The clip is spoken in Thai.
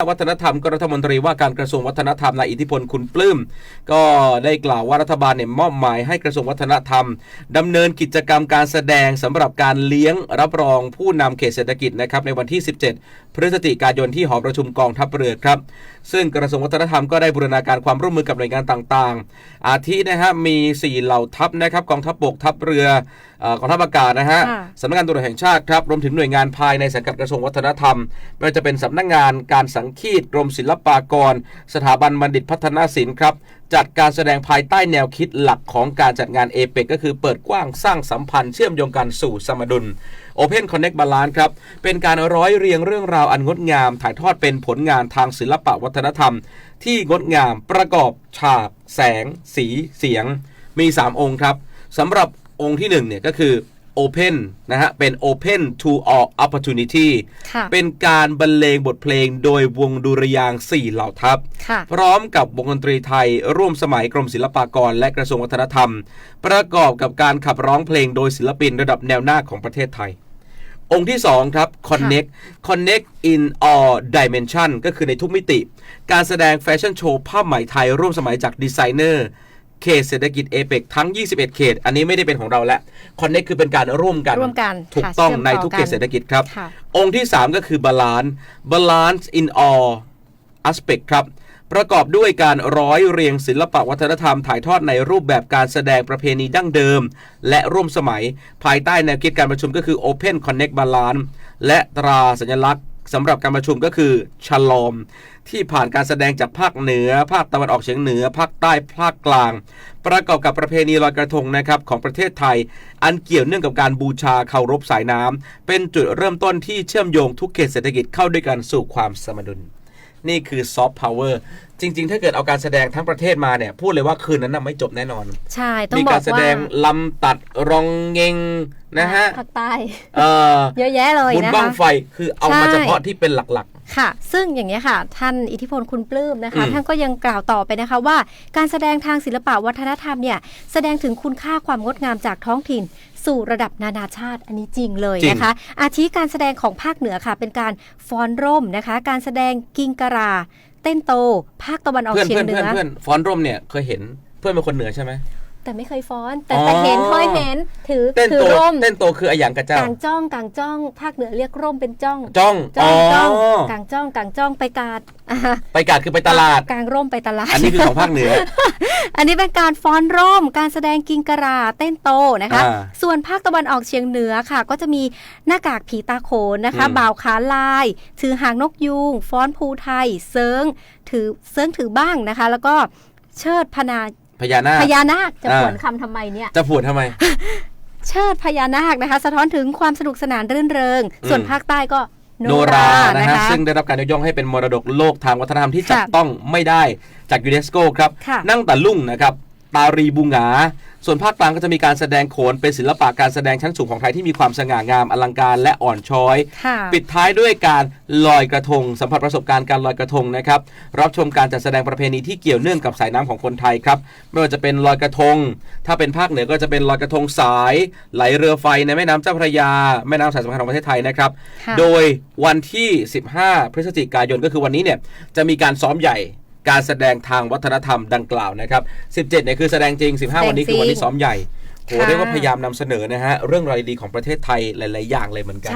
วัฒนธรรมก็รัฐมนตรีว่าการกระทรวงวัฒนธรรมนายอิทธิพลคุณปลื้มก็ได้กล่าวว่ารัฐบาลเนี่ยมอบหมายให้กระทรวงวัฒนธรรมดำเนินกิจกรรมการแสดงสำหรับการเลี้ยงรับรองผู้นำเขตเศรษฐกิจนะครับในวันที่ 17 พฤศจิกายนที่หอประชุมกองทัพเรือครับซึ่งกระทรวงวัฒนธรรมก็ได้บูรณาการความร่วมมือกับหน่วยงานต่างๆ อาทินะฮะมี 4 เหล่าทัพนะครับกองทัพบกทัพเรือเอ่อกองทัพอากาศนะฮะค่ะสำนักงานตำรวจแห่งชาติครับรวมถึงหน่วยงานภายในสังกัดกระทรวงวัฒนธรรมไม่ว่าจะเป็นสำนักงานการสังคีตกรมศิลปากร สถาบันบัณฑิตพัฒนาศิลป์ครับ จัดการแสดงภายใต้แนวคิดหลักของการจัดงานเอเปกก็คือเปิดกว้างสร้างสัมพันธ์เชื่อมโยงกันสู่สมดุล Open Connect Balance ครับ เป็นการร้อยเรียงเรื่องราวอันงดงาม ถ่ายทอดเป็นผลงานทางศิลปะวัฒนธรรม ที่งดงามประกอบฉาก แสง สี เสียง มี 3 องค์ครับสำหรับองค์ที่1เนี่ยก็คือ Open นะฮะ เป็น Open to all opportunity ค่ะเป็นการบรรเลงบทเพลงโดยวงดุริยางค์4เหล่าทัพค่ะพร้อมกับวงดนตรีไทย ร่วมสมัยกรมศิลปากรและกระทรวงวัฒนธรรม ประกอบกับการขับร้องเพลงโดยศิลปินระดับแนวหน้าของประเทศไทย องค์ที่ 2 ครับ Connect Connect in all dimension ก็คือในทุกมิติ การแสดงแฟชั่นโชว์ผ้าไหมไทยร่วมสมัยจากดีไซเนอร์ เขตเศรษฐกิจเอเปกทั้ง 21 เขต อันนี้ไม่ได้เป็นของเราแล้ว Connect คือเป็นการร่วมกันร่วมกันถูกค่ะต้องเชื่อมในต่อทุกกันเขตเศรษฐกิจครับค่ะองค์ที่ 3 ก็คือ balance balance in all aspect ครับ ประกอบด้วยการร้อยเรียงศิลปะวัฒนธรรมถ่ายทอดในรูปแบบการแสดงประเพณีดั้งเดิม และร่วมสมัย ภายใต้แนวคิดการประชุมก็คือ Open Connect Balance และตราสัญลักษณ์ สำหรับการประชุมก็คือชลอม ที่ผ่านการแสดงจากภาคเหนือ ภาคตะวันออกเฉียงเหนือ ภาคใต้ภาคกลาง ประกอบกับประเพณีลอยกระทงนะครับของประเทศไทย อันเกี่ยวเนื่องกับการบูชาเคารพสายน้ำเป็นจุดเริ่มต้นที่เชื่อมโยงทุกเขตเศรษฐกิจเข้าด้วยกันสู่ความสมดุลนี่คือซอฟต์พาวเวอร์ จริง ๆ ถ้าเกิดเอาการแสดงทั้งประเทศมาเนี่ย พูดเลยว่าคืนนั้นน่ะไม่จบแน่นอน ใช่ต้องมีบอการกแสว่าดงลำตัดรองเงงนะฮะภาคใต้เอ่อเยอะแยะเลยบุญนะบ้างคะไฟคือเอามาใช่ เฉพาะที่เป็นหลัก ค่ะ ซึ่งอย่างนี้ยค่ะ ท่านอิทธิพลคุณปลื้มนะคะ อืม ท่านก็ยังกล่าวต่อไปนะคะว่า การแสดงทางศิลปะวัฒนธรรมเนี่ย แสดงถึงคุณค่าความงดงามจากท้องถิ่น สู่ระดับนานาชาติอันนี้จริงเลยนะคะ อาทิการแสดงของภาคเหนือค่ะ เป็นการฟ้อนร่มนะคะ การแสดงกิงการา เต้นโต ภาคตะวันๆออกเพื่อนเฉียเพื่งอนเหนืเพื่อนอ เพื่อนฟอนร่มเนี่ยเคยเห็นเพื่อนเป็นคนเหนือใช่ไหม แต่ไม่เคยฟ้อน แต่อ๋อแต่เห็นเคยเห็นถือเต้นถืโตอร่มเต้นโตคืออะหยังกระเจ้ากางจ้องกางจ้อง ภาคเหนือเรียกร่มเป็นจ้อง จ้องจ้องจ้องอ๋อกางจ้องกางจ้องไปกาดอ่าไปกาดคือไปตลาดกางร่มไปตลาด อันนี้คือของภาคเหนือ อันนี้เป็นการฟ้อนร่ม การแสดงกิงการาเต้นโตนะคะอ่าส่วนภาคตะวันออกเฉียงเหนือค่ะ ก็จะมีหน้ากากผีตาโขนนะคะอืมบ่าวขาลายถือหางนกยูงฟ้อนภูไทย เซิงถือเซิงถือบ้างนะคะ แล้วก็เชิดพนา พญานาคพญานาคจะอ่าผวนคำทำไมเนี่ยจะพูดทำไม เชิดพญานาคนะคะ สะท้อนถึงความสนุกสนานรื่นเริง ส่วนอืมภาคใต้ก็โนโนรารานะนะฮะคะซึ่งได้รับการยกย่องให้เป็นมรดกโลกทางวัฒนธรรมที่ค่ะจับต้องไม่ได้จากยูเนสโกครับค่ะนั่งตะลุ่งนะครับ ตารีบุงหงา ส่วนภาคกลางก็จะมีการแสดงโขนเป็นศิลปะการแสดงชั้นสูงของไทยที่มีความสง่างามอลังการและอ่อนช้อย ค่ะ ปิดท้ายด้วยการลอยกระทง สัมผัสประสบการณ์การลอยกระทงนะครับรับชมการจัดแสดงประเพณีที่เกี่ยวเนื่องกับสายน้ำของคนไทยครับไม่ว่าจะเป็นลอยกระทง ถ้าเป็นภาคเหนือก็จะเป็นลอยกระทงสาย ไหลเรือไฟในแม่น้ำเจ้าพระยา แม่น้ำสายสำคัญของประเทศไทยนะครับ ค่ะ โดยวันที่ 15 พฤศจิกายนก็คือวันนี้เนี่ยจะมีการซ้อมใหญ่ การแสดงทางวัฒนธรรมดังกล่าวนะครับ 17เนี่ยคือแสดงจริง 15 วันนี้คือวันที่ซ้อมใหญ่โหค่ะเรียกว่าพยายามนำเสนอนะฮะเรื่องราวดีๆของประเทศไทยหลาย ๆ อย่างเลยเหมือนกัน